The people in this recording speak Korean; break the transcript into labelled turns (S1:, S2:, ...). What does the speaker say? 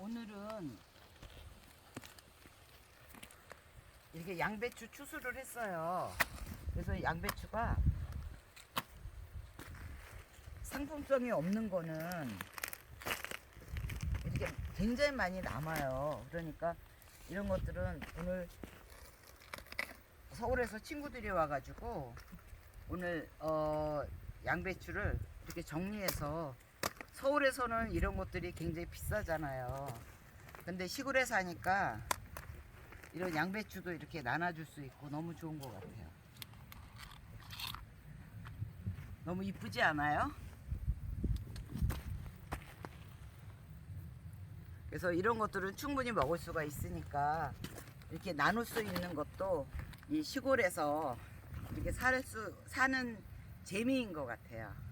S1: 오늘은 이렇게 양배추 추수를 했어요. 그래서 양배추가 상품성이 없는 거는 이렇게 굉장히 많이 남아요. 그러니까 이런 것들은 오늘 서울에서 친구들이 와가지고 오늘 어 양배추를 이렇게 정리해서 서울에서는 이런 것들이 굉장히 비싸잖아요. 근데 시골에 사니까 이런 양배추도 이렇게 나눠줄 수 있고 너무 좋은 것 같아요. 너무 이쁘지 않아요? 그래서 이런 것들은 충분히 먹을 수가 있으니까 이렇게 나눌 수 있는 것도 이 시골에서 이렇게 살 수, 사는 재미인 것 같아요.